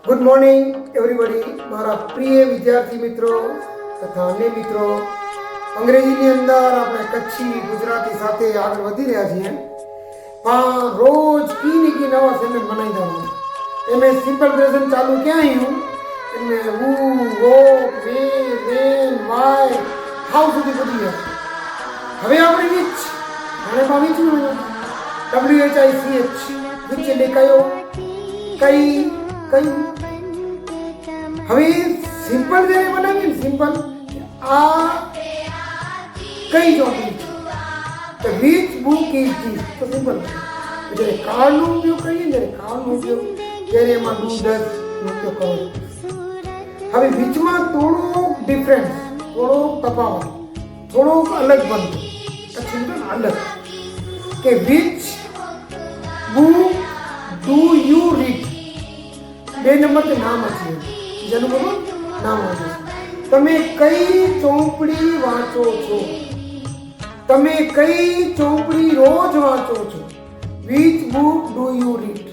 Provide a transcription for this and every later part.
Good morning everybody મારા પ્રિય વિદ્યાર્થી મિત્રો તથા અન્ય મિત્રો અંગ્રેજીની અંદર આપણે કચ્છી ગુજરાતી સાથે આગળ વધી રહ્યા છીએ પણ રોજ કી ને કી નવા સેમેન્ટ બનાવી દેવાનું એમે સિમ્પલ પ્રેઝન્ટ ચાલુ ક્યાં આવ્યું એમને વુ વો વે વેન વાય હાઉ સુધી બધી ગયા હવે આપણે વીચ અને માં which W H I C H which એટલે કયો કઈ કયું હવે સિમ્પલ જ્યારે બનાવીએ ને સિમ્પલ આ કઈ ચોપડી છે તો વિચ બુક ઇઝ ધીસ તો સિમ્પલ જ્યારે કાળનો ઉપયોગ કરીએ ને ત્યારે કાળનો ઉપયોગ ત્યારે એમાં ડુ ડઝ નો ઉપયોગ કરવો હવે વિચમાં થોડો ડિફરન્સ થોડો તફાવત થોડોક અલગ બનતો પછી ને અલગ કે which book do you read બે નંબર તે નામ છે જેનું બોલો નામ છે તમે કઈ ચોપડી વાંચો છો? તમે કઈ ચોપડી રોજ વાંચો છો? Which book do you read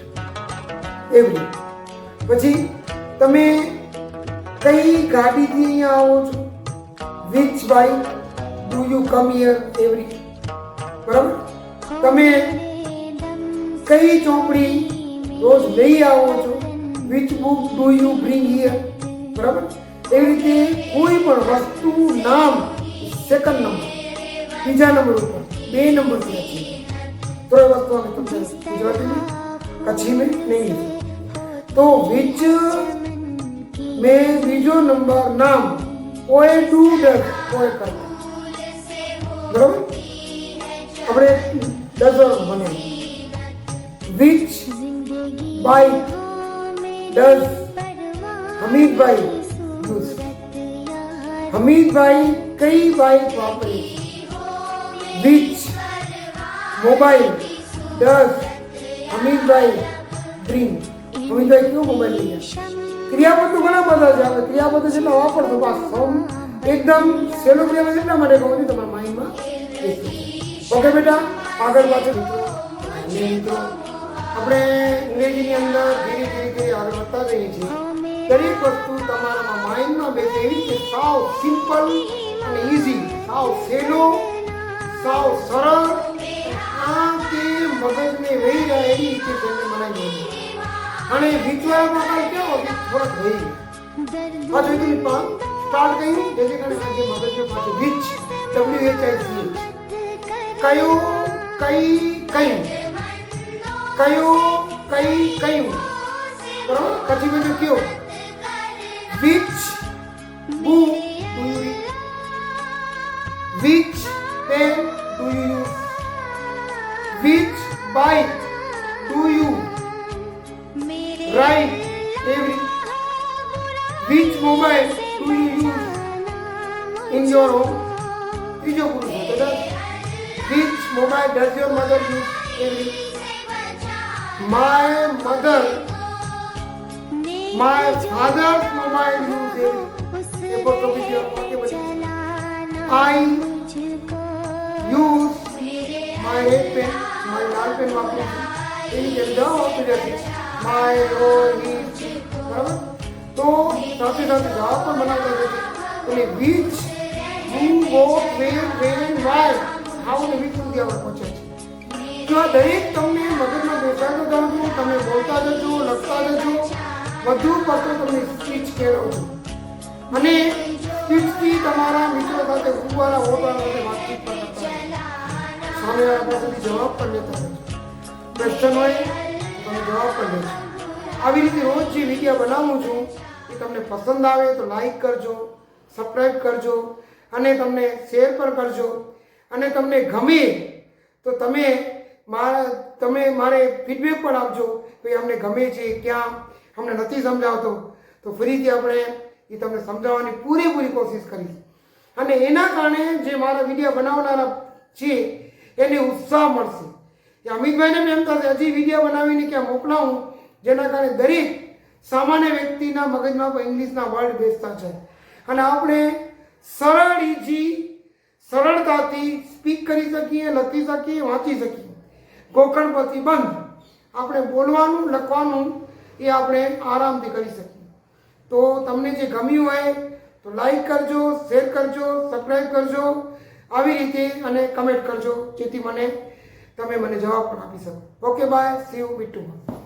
every. પછી તમે કઈ ગાડીથી અહીંયા આવો છો? Which bike do you come here every બરાબર? તમે કઈ ચોપડી રોજ લઈ આવો છો? which book do you bring here બરાબર એવી રીતે કોઈ પણ વસ્તુ નામ સેકન્ડ નંબર બીજા નંબર ઉપર બે નંબર પર છે તો એ વસ્તુ અમે તમને ગુજરાતી में कच्छी में नहीं लिखी तो विच में બીજો નંબર નામ ઓએ ટુ ડઝ ઓએ કરતા બરાબર આપણે ડઝન બને which bike does Hamidbhai use Hamidbhai કઈ બાઇક વાપરે which mobile does Hamidbhai dream Hamidbhai કયો મોબાઈલ લઈ ગયા ક્રિયાપદ તો ઘણા બધા છે આપણે ક્રિયાપદ જેટલા વાપરશો બસ સમ એકદમ સહેલો ક્રિયાપદ એટલા માટે કહું છું તમારા માઇન્ડમાં ઓકે બેટા આગળ પાછળ મિત્રો અને મિત્રો આપણે અંગ્રેજીની અંદર ધીરે ધીરે ધીરે આગળ વધતા જઈએ છીએ. દરેક વસ્તુ તમારામાં માઇન્ડમાં બેસે એવી રીતે સાવ સિમ્પલ અને ઇઝી સાવ સહેલો, સાવ સરળ આ તે મગજને વહી જાય એવી રીતે તેને દઈએ અને વિચારમાં કાંઈ કેવો કે થોડોક વહી. પાછું એકદમ પા સ્ટાર્ટ કર્યું, જેથી કરીને આજે મગજને પાછું which W H I C કયું, કઈ કયું કયું કઈ કયું બરાબર પછી બીજું કયો which book do you which pen do you use which bike do you ride every which mobile do you use in your home ત્રીજો પુરુષ હતો દસ which mobile does your mother use every my mother my father mobile use every a photo video okay પછી I use my red pen my Lal pen વાપરું છું એની જેમ the operative my Rohit બરાબર તો સાથે સાથે જવાબ પણ બનાવતા જશે એટલે which who what where when why how ને વિચ સુધી આપણે પહોંચે છે તો આ દરેક તમને તમે જજો, લખતા જજો. વધુ પડતો તમને સ્પીચ કેળવો અને સ્પીચથી તમારા મિત્રો સાથે ઉવાળા ઓળવાળા સાથે વાતચીત પણ કરતા. સામે પાસેથી જવાબ પણ લેતા રહેજો હોય તમે જવાબ પણ લેજો. આવી રીતે રોજ જે વીડિયો બનાવું છું, એ તમને પસંદ આવે તો લાઈક કરજો સબસ્ક્રાઈબ કરજો, અને તમને શેર પણ કરજો. અને તમને ગમે તો તમે મારા, તમે મારે ફીડબેક પણ આપજો કે અમને ગમે છે, ક્યાં, અમને નથી સમજાવતો. તો ફરીથી આપણે એ તમને સમજાવવાની પૂરેપૂરી કોશિશ કરીશ. અને એના કારણે જે મારા વીડિયો બનાવનારા છે, એને ઉત્સાહ મળશે. કે અમિતભાઈને એમ થશે, હજી વીડિયો બનાવીને ક્યાં મોકલાવું જેના કારણે દરેક સામાન્ય વ્યક્તિના મગજમાં પણ ઇંગ્લિશના વર્ડ બેસતા છે અને આપણે સરળ ઇઝી સરળતાથી સ્પીક કરી શકીએ, લખી શકીએ, વાંચી શકીએ. ગોખણ બંધ. આપણે બોલવાનું, લખવાનું એ આપણે આરામથી કરી શકીએ. તો તમને જે ગમ્યું હોય તો લાઈક કરજો શેર કરજો સબસ્ક્રાઈબ કરજો. આવી રીતે અને કમેન્ટ કરજો, જેથી મને, તમે મને જવાબ પણ આપી શકો. Okay bye see you બીટુમાં